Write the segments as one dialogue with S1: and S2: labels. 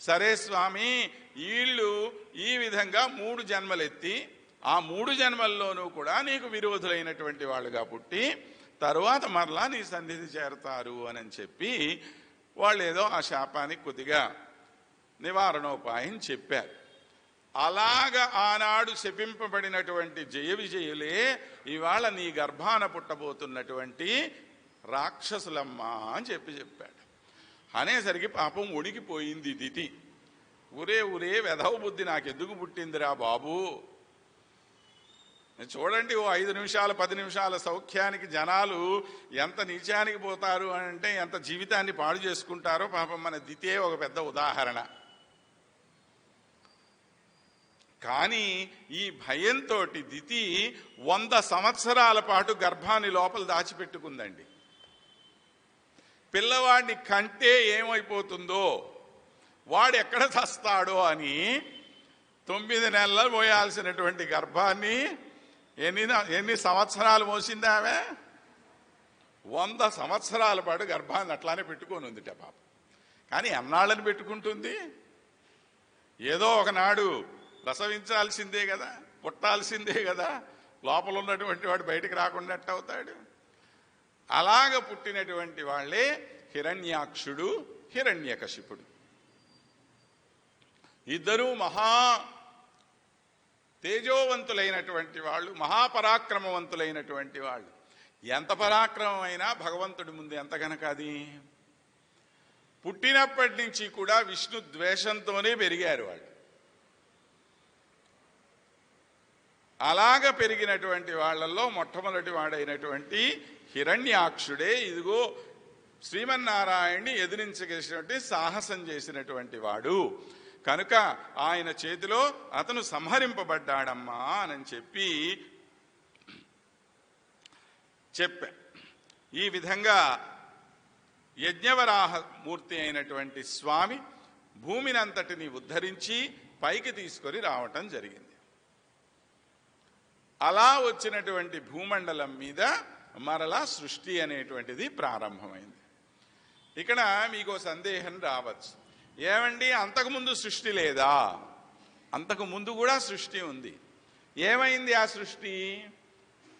S1: సరే స్వామి వీళ్ళు ఈ విధంగా మూడు జన్మలెత్తి ఆ మూడు జన్మల్లోనూ కూడా నీకు విరోధులైనటువంటి వాళ్ళుగా పుట్టి తరువాత మరలా నీ సన్నిధి చేరతారు అని చెప్పి వాళ్ళు ఏదో ఆ శాపానికి కొద్దిగా నివారణోపాయం చెప్పారు. అలాగ ఆనాడు శపింపబడినటువంటి జయ విజయులే ఇవాళ నీ గర్భాన పుట్టబోతున్నటువంటి రాక్షసులమ్మ అని చెప్పి చెప్పాడు. అనేసరికి పాపం ఉడికిపోయింది దితి ఊరే ఊరే వెధవ బుద్ధి నాకెందుకు పుట్టిందిరా బాబు? చూడండి ఓ ఐదు నిమిషాలు పది నిమిషాల సౌఖ్యానికి జనాలు ఎంత నీచానికి పోతారు అంటే ఎంత జీవితాన్ని పాడు చేసుకుంటారో పాపం మన దితే ఒక పెద్ద ఉదాహరణ. కానీ ఈ భయంతో దితి వంద సంవత్సరాల పాటు గర్భాన్ని లోపల దాచిపెట్టుకుందండి. పిల్లవాడిని కంటే ఏమైపోతుందో వాడు ఎక్కడ చస్తాడో అని తొమ్మిది నెలలు పోయాల్సినటువంటి గర్భాన్ని ఎన్ని ఎన్ని సంవత్సరాలు మోసింది ఆమె? వంద సంవత్సరాల పాటు గర్భాన్ని అట్లానే పెట్టుకొని ఉందిట పాప. కానీ ఎన్నాళ్ళని పెట్టుకుంటుంది? ఏదో ఒకనాడు ప్రసవించాల్సిందే కదా పుట్టాల్సిందే కదా లోపల ఉన్నటువంటి వాడు బయటికి రాకుండా అవుతాడు అలాగ పుట్టినటువంటి వాళ్ళే హిరణ్యాక్షుడు హిరణ్యకశిపుడు. ఇద్దరూ మహా తేజోవంతులైనటువంటి వాళ్ళు మహాపరాక్రమవంతులైనటువంటి వాళ్ళు. ఎంత పరాక్రమమైనా భగవంతుడి ముందు ఎంత గనక అది? పుట్టినప్పటి నుంచి కూడా విష్ణు ద్వేషంతోనే పెరిగారు వాళ్ళు. అలాగ పెరిగినటువంటి వాళ్ళల్లో మొట్టమొదటి వాడైనటువంటి హిరణ్యాక్షుడే ఇదిగో శ్రీమన్నారాయణ్ణి ఎదిరించగలిసినటువంటి సాహసం చేసినటువంటి వాడు. కనుక ఆయన చేతిలో అతను సంహరింపబడ్డాడమ్మా అని చెప్పి చెప్పా. ఈ విధంగా యజ్ఞవరాహమూర్తి అయినటువంటి స్వామి భూమినంతటిని ఉద్ధరించి పైకి తీసుకొని రావటం జరిగింది. అలా వచ్చినటువంటి భూమండలం మీద మరలా సృష్టి అనేటువంటిది ప్రారంభమైంది. ఇక్కడ మీకు సందేహం రావచ్చు. ఏమండి అంతకుముందు సృష్టి లేదా? అంతకు ముందు కూడా సృష్టి ఉంది. ఏమైంది ఆ సృష్టి?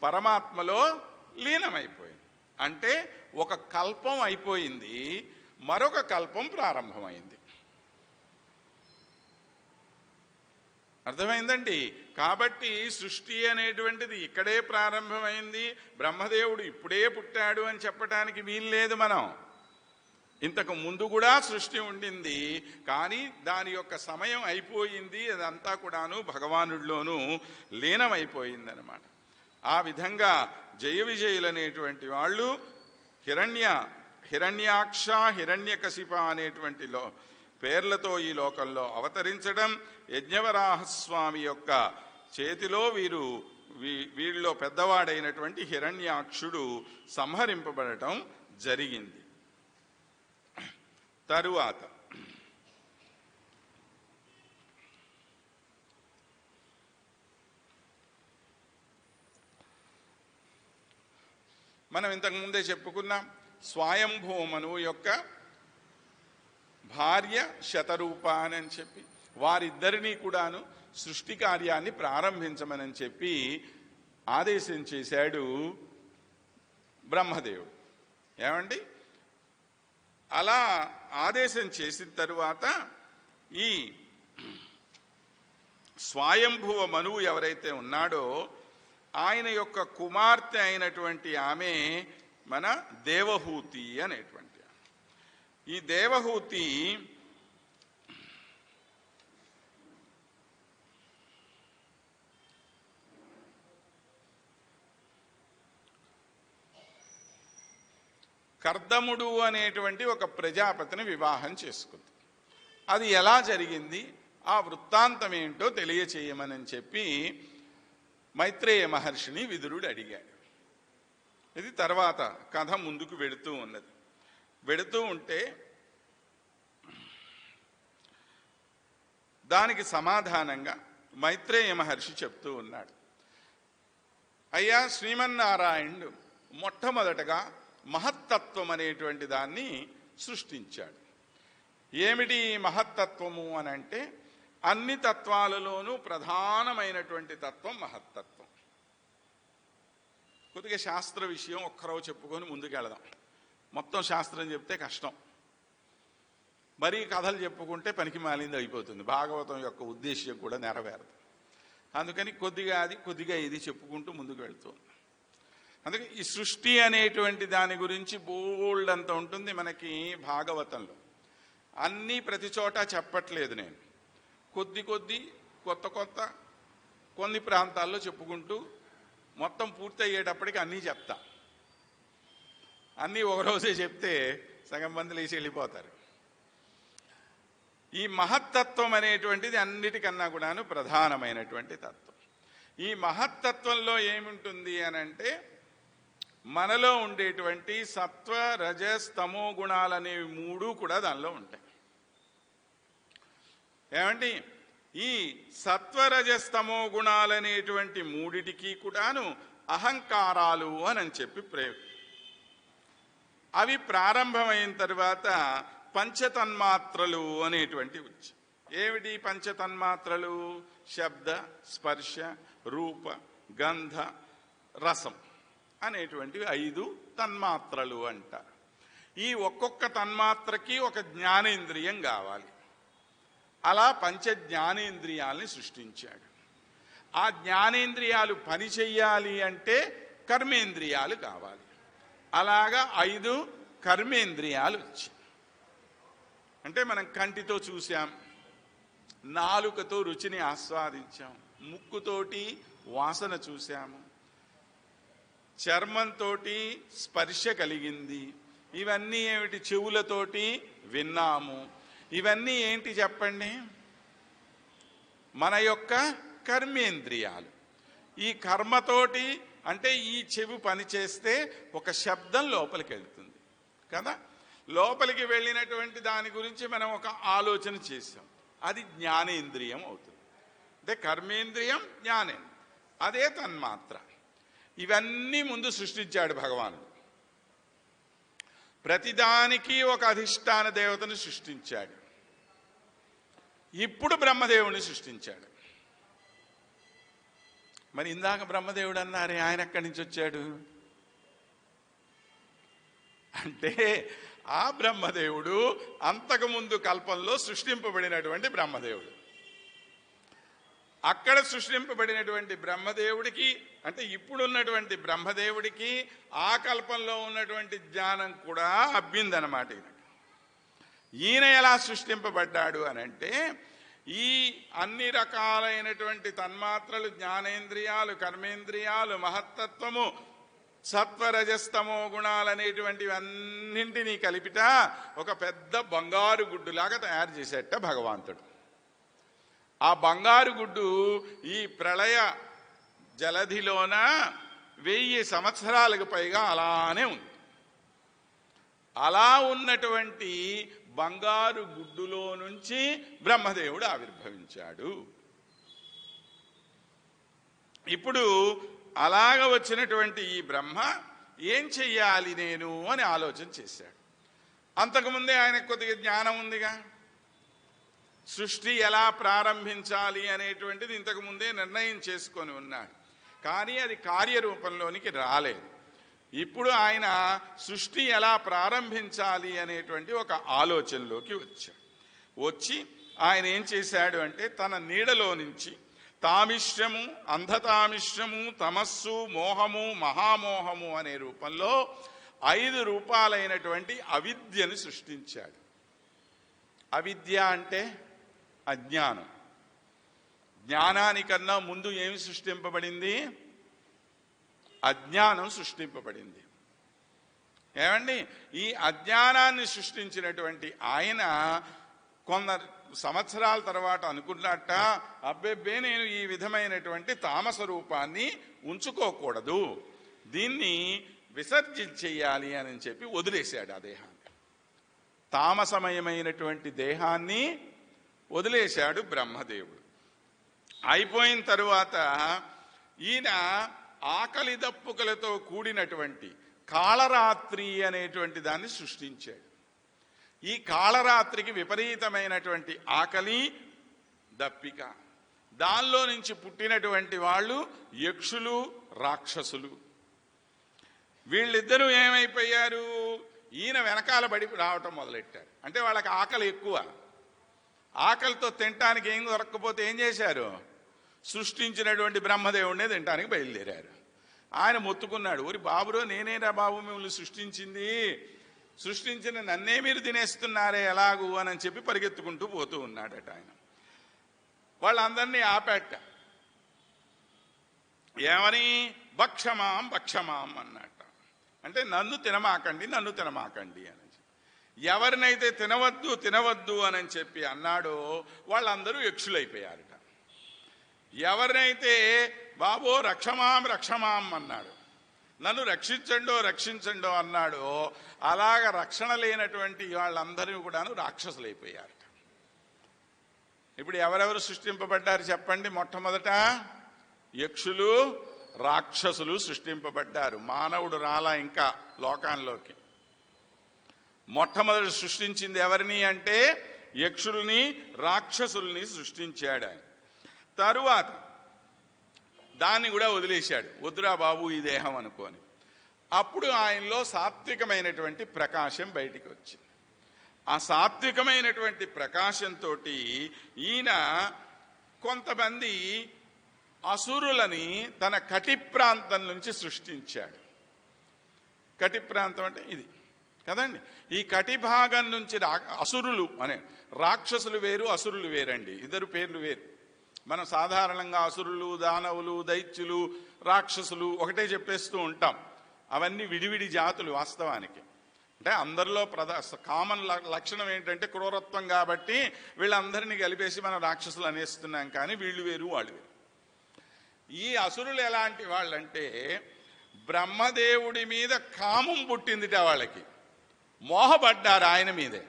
S1: పరమాత్మలో లీనమైపోయింది. అంటే ఒక కల్పం అయిపోయింది మరొక కల్పం ప్రారంభమైంది. అర్థమైందండి? కాబట్టి సృష్టి అనేటువంటిది ఇక్కడే ప్రారంభమైంది. బ్రహ్మదేవుడు ఇప్పుడే పుట్టాడు అని చెప్పడానికి వీల్లేదు మనం. ఇంతకు ముందు కూడా సృష్టి ఉండింది. కానీ దాని యొక్క సమయం అయిపోయింది. అదంతా కూడాను భగవానుడిలోనూ లీనమైపోయిందనమాట ఆ విధంగా జయ విజయులనేటువంటి వాళ్ళు హిరణ్య హిరణ్యాక్ష హిరణ్యకశిప అనేటువంటి లో పేర్లతో ఈ లోకంలో అవతరించడం యజ్ఞవరాహస్వామి యొక్క చేతిలో వీరు వీ- వీళ్ళలో పెద్దవాడైనటువంటి హిరణ్యాక్షుడు సంహరింపబడటం జరిగింది. తరువాత మనం ఇంతకు ముందే చెప్పుకున్నాం స్వయంభూమను యొక్క భార్య శతరూప అని చెప్పి వారిద్దరినీ కూడాను సృష్టి కార్యాన్ని ప్రారంభించమని చెప్పి ఆదేశం చేశాడు బ్రహ్మదేవుడు. ఏమండి? అలా ఆదేశం చేసిన తరువాత ఈ స్వయంభువ మనువు ఎవరైతే ఉన్నాడో ఆయన యొక్క కుమార్తె అయినటువంటి ఆమె మన దేవహూతి అనేటువంటి ఈ దేవహూతి కర్దముడు అనేటువంటి ఒక ప్రజాపతిని వివాహం చేసుకుంది. అది ఎలా జరిగింది? ఆ వృత్తాంతం ఏంటో తెలియచేయమని చెప్పి మైత్రేయ మహర్షిని విదురుడు అడిగాడు. ఇది తర్వాత కథ ముందుకు వెడుతూ ఉన్నది. వెడుతూ ఉంటే దానికి సమాధానంగా మైత్రేయ మహర్షి చెప్తూ ఉన్నాడు. అయ్యా శ్రీమన్నారాయణుడు మొట్టమొదటగా మహత్తత్వం అనేటువంటి దాన్ని సృష్టించాడు. ఏమిటి మహత్తత్వము అని అంటే అన్ని తత్వాలలోనూ ప్రధానమైనటువంటి తత్వం మహత్తత్వం. కొద్దిగా శాస్త్ర విషయం ఒక్కరో చెప్పుకొని ముందుకెళదాం. మొత్తం శాస్త్రం చెప్తే కష్టం. మరీ కథలు చెప్పుకుంటే పనికి మాలింది అయిపోతుంది. భాగవతం యొక్క ఉద్దేశ్యం కూడా నెరవేరదు. అందుకని కొద్దిగా అది కొద్దిగా ఇది చెప్పుకుంటూ ముందుకు వెళ్తుంది అందుకే ఈ సృష్టి అనేటువంటి దాని గురించి బోల్డ్ అంత ఉంటుంది మనకి భాగవతంలో. అన్నీ ప్రతి చోట చెప్పట్లేదు నేను. కొద్ది కొద్ది కొత్త కొత్త కొన్ని ప్రాంతాల్లో చెప్పుకుంటూ మొత్తం పూర్తి అయ్యేటప్పటికి అన్నీ చెప్తా. అన్నీ ఒకరోజే చెప్తే సగం మంది లేచి వెళ్ళిపోతారు. ఈ మహత్తత్వం అనేటువంటిది అన్నిటికన్నా కూడాను ప్రధానమైనటువంటి తత్వం. ఈ మహత్తత్వంలో ఏముంటుంది అని అంటే మనలో ఉండేటువంటి సత్వ రజస్ తమో గుణాలనేవి మూడు కూడా దానిలో ఉంటాయి. ఏమండి? ఈ సత్వరజస్తమో గుణాలనేటువంటి మూడిటికి కూడాను అహంకారాలు అని చెప్పి ప్రయోగం అవి ప్రారంభమైన తర్వాత పంచతన్మాత్రలు అనేటువంటి వచ్చి. ఏమిటి పంచతన్మాత్రలు? శబ్ద స్పర్శ రూప గంధ రసం అనేటువంటివి ఐదు తన్మాత్రలు అంటారు ఈ ఒక్కొక్క తన్మాత్రకి ఒక జ్ఞానేంద్రియం కావాలి. అలా పంచ జ్ఞానేంద్రియాల్ని సృష్టించాడు. ఆ జ్ఞానేంద్రియాలు పని చెయ్యాలి అంటే కర్మేంద్రియాలు కావాలి. అలాగా ఐదు కర్మేంద్రియాలు వచ్చాయి. అంటే మనం కంటితో చూసాం నాలుకతో రుచిని ఆస్వాదించాం ముక్కుతోటి వాసన చూశాము చర్మంతో స్పర్శ కలిగింది ఇవన్నీ ఏమిటి చెవులతోటి విన్నాము. ఇవన్నీ ఏంటి చెప్పండి? మన యొక్క కర్మేంద్రియాలు. ఈ కర్మతోటి అంటే ఈ చెవి పనిచేస్తే ఒక శబ్దం లోపలికి వెళ్తుంది కదా? లోపలికి వెళ్ళినటువంటి దాని గురించి మనం ఒక ఆలోచన చేసాం అది జ్ఞానేంద్రియం అవుతుంది. అంటే కర్మేంద్రియం జ్ఞానేంద్రియం. అదే తన్మాత్ర. ఇవన్నీ ముందు సృష్టించాడు భగవానుడు ప్రతిదానికి ఒక అధిష్టాన దేవతను సృష్టించాడు. ఇప్పుడు బ్రహ్మదేవుని సృష్టించాడు. మరి ఇందాక బ్రహ్మదేవుడు అన్నారే ఆయన ఎక్కడి నుంచి వచ్చాడు? అంటే ఆ బ్రహ్మదేవుడు అంతకుముందు కల్పంలో సృష్టింపబడినటువంటి బ్రహ్మదేవుడు. అక్కడ సృష్టింపబడినటువంటి బ్రహ్మదేవుడికి అంటే ఇప్పుడున్నటువంటి బ్రహ్మదేవుడికి ఆ కల్పంలో ఉన్నటువంటి జ్ఞానం కూడా అబ్బిందనమాట ఈయన ఈయన ఎలా సృష్టింపబడ్డాడు అని అంటే ఈ అన్ని రకాలైనటువంటి తన్మాత్రలు జ్ఞానేంద్రియాలు కర్మేంద్రియాలు మహత్తత్వము సత్వరజస్తమో గుణాలనేటువంటివి అన్నింటినీ కలిపిట ఒక పెద్ద బంగారు గుడ్డులాగా తయారు చేసేట భగవంతుడు ఆ బంగారు గుడ్డు ఈ ప్రళయ జలధిలోన వెయ్యి సంవత్సరాలకు పైగా అలానే ఉంది. అలా ఉన్నటువంటి బంగారు గుడ్డులో నుంచి బ్రహ్మదేవుడు ఆవిర్భవించాడు. ఇప్పుడు అలాగ వచ్చినటువంటి ఈ బ్రహ్మ ఏం చెయ్యాలి నేను అని ఆలోచన చేశాడు. అంతకుముందే ఆయనకు కొద్దిగా జ్ఞానం ఉందిగా. సృష్టి ఎలా ప్రారంభించాలి అనేటువంటిది ఇంతకు ముందే నిర్ణయం చేసుకొని ఉన్నాడు. కానీ అది కార్యరూపంలోనికి రాలేదు. ఇప్పుడు ఆయన సృష్టి ఎలా ప్రారంభించాలి అనేటువంటి ఒక ఆలోచనలోకి వచ్చాడు. వచ్చి ఆయన ఏం చేశాడు అంటే తన నీడలో నుంచి తామిశ్రము అంధతామిశ్రము తమస్సు మోహము మహామోహము అనే రూపంలో ఐదు రూపాలైనటువంటి అవిద్యను సృష్టించాడు. అవిద్య అంటే అజ్ఞానం. జ్ఞానానికన్నా ముందు ఏమి సృష్టింపబడింది? అజ్ఞానం సృష్టింపబడింది. ఏమండి? ఈ అజ్ఞానాన్ని సృష్టించినటువంటి ఆయన కొందరు సంవత్సరాల తర్వాత అనుకున్నట్ట అబ్బెబ్బే నేను ఈ విధమైనటువంటి తామస రూపాన్ని ఉంచుకోకూడదు. దీన్ని విసర్జించేయాలి అని చెప్పి వదిలేశాడు ఆ దేహాన్ని. తామసమయమైనటువంటి దేహాన్ని వదిలేశాడు బ్రహ్మదేవుడు. అయిపోయిన తరువాత ఈయన ఆకలి దప్పుకలతో కూడినటువంటి కాళరాత్రి అనేటువంటి దాన్ని సృష్టించాడు. ఈ కాళరాత్రికి విపరీతమైనటువంటి ఆకలి దప్పిక. దానిలో నుంచి పుట్టినటువంటి వాళ్ళు యక్షులు రాక్షసులు. వీళ్ళిద్దరూ ఏమైపోయారు? ఈయన వెనకాల పడి రావటం మొదలెట్టారు. అంటే వాళ్ళకి ఆకలి ఎక్కువ. ఆకలితో తినటానికి ఏం దొరక్కపోతే ఏం చేశారు? సృష్టించినటువంటి బ్రహ్మదేవుడినే తింటానికి బయలుదేరారు. ఆయన మొత్తుకున్నాడు ఒరి బాబురో నేనేరా బాబు మిమ్మల్ని సృష్టించింది? సృష్టించిన నన్నే మీరు తినేస్తున్నారే ఎలాగూ? అని చెప్పి పరిగెత్తుకుంటూ పోతూ ఉన్నాడట ఆయన. వాళ్ళందరినీ ఆపేట. ఏమని? భక్షమాం భక్షమాం అన్నట. అంటే నన్ను తినమాకండి నన్ను తినమాకండి అని ఎవరినైతే తినవద్దు తినవద్దు అని చెప్పి అన్నాడో వాళ్ళందరూ యక్షులైపోయారు ఎవరినైతే బాబో రక్షమాం రక్షమాం అన్నాడు. నన్ను రక్షించండో రక్షించండో అన్నాడో అలాగ రక్షణ లేనటువంటి వాళ్ళందరూ కూడాను రాక్షసులైపోయారు ఇప్పుడు ఎవరెవరు సృష్టింపబడ్డారు చెప్పండి మొట్టమొదట? యక్షులు రాక్షసులు సృష్టింపబడ్డారు. మానవుడు రాలా ఇంకా లోకాల్లోకి. మొట్టమొదటి సృష్టించింది ఎవరిని అంటే యక్షుల్ని రాక్షసుల్ని సృష్టించాడు ఆయన. తరువాత దాన్ని కూడా వదిలేశాడు. వద్దురా బాబు ఈ దేహం అనుకోని. అప్పుడు ఆయనలో సాత్వికమైనటువంటి ప్రకాశం బయటికి వచ్చింది. ఆ సాత్వికమైనటువంటి ప్రకాశంతో ఈయన కొంతమంది అసురులని తన కటి ప్రాంతం నుంచి సృష్టించాడు. కటి ప్రాంతం అంటే ఇది. కదండి? ఈ కటి భాగం నుంచి రా అసురులు అనే రాక్షసులు వేరు అసురులు వేరండి. ఇద్దరు పేర్లు వేరు. మనం సాధారణంగా అసురులు దానవులు దైత్యులు రాక్షసులు ఒకటే చెప్పేస్తూ ఉంటాం. అవన్నీ విడివిడి జాతులు వాస్తవానికి. అంటే అందరిలో ప్రధా కామన్ ల- లక్షణం ఏంటంటే క్రూరత్వం కాబట్టి వీళ్ళందరినీ కలిపేసి మనం రాక్షసులు అనేస్తున్నాం కానీ వీళ్ళు వేరు వాళ్ళు వేరు. ఈ అసురులు ఎలాంటి వాళ్ళంటే బ్రహ్మదేవుడి మీద కామం పుట్టిందిట వాళ్ళకి. మోహపడ్డారు ఆయన మీదే.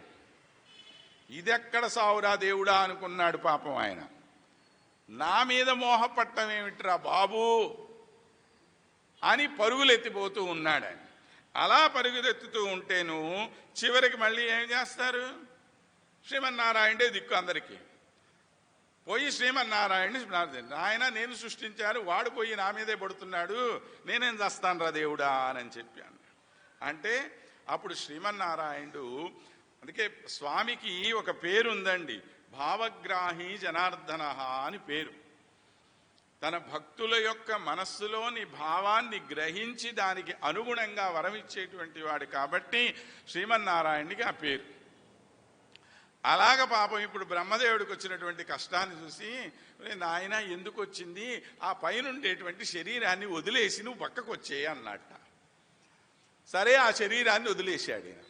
S1: ఇదెక్కడ సావురా దేవుడా అనుకున్నాడు పాపం ఆయన. నా మీద మోహపట్టం ఏమిట్రా బాబు? అని పరుగులెత్తిపోతూ ఉన్నాడని. అలా పరుగులెత్తుతూ ఉంటేను చివరికి మళ్ళీ ఏం చేస్తారు? శ్రీమన్నారాయణే దిక్కు అందరికీ. పోయి శ్రీమన్నారాయణని ప్రార్థన ఆయన నేను సృష్టించాను వాడు పోయి నా మీదే పడుతున్నాడు నేనేం చేస్తాను రా దేవుడా? అని చెప్పి అన్నాడు అంటే అప్పుడు శ్రీమన్నారాయణుడు అందుకే స్వామికి ఒక పేరు ఉందండి భావగ్రాహి జనార్దన అని పేరు. తన భక్తుల యొక్క మనస్సులోని భావాన్ని గ్రహించి దానికి అనుగుణంగా వరమిచ్చేటువంటి వాడు కాబట్టి శ్రీమన్నారాయణుడికి ఆ పేరు. అలాగ పాపం ఇప్పుడు బ్రహ్మదేవుడికి వచ్చినటువంటి కష్టాన్ని చూసి నాయన ఎందుకు వచ్చింది? ఆ పైన ఉండేటువంటి శరీరాన్ని వదిలేసి నువ్వు పక్కకు వచ్చేయి అన్నట్ట సరే ఆ శరీరాన్ని వదిలేశాడు ఈయన.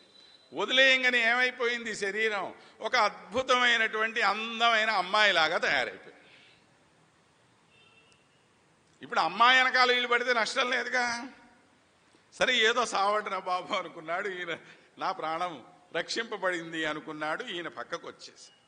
S1: వదిలేయంగానే ఏమైపోయింది శరీరం? ఒక అద్భుతమైనటువంటి అందమైన అమ్మాయిలాగా తయారైపోయింది. ఇప్పుడు అమ్మాయి వెనకాల వీళ్ళు పడితే నష్టం లేదుగా? సరే ఏదో సావటన బాబు అనుకున్నాడు ఈయన నా ప్రాణం రక్షింపబడింది అనుకున్నాడు ఈయన పక్కకు వచ్చేసి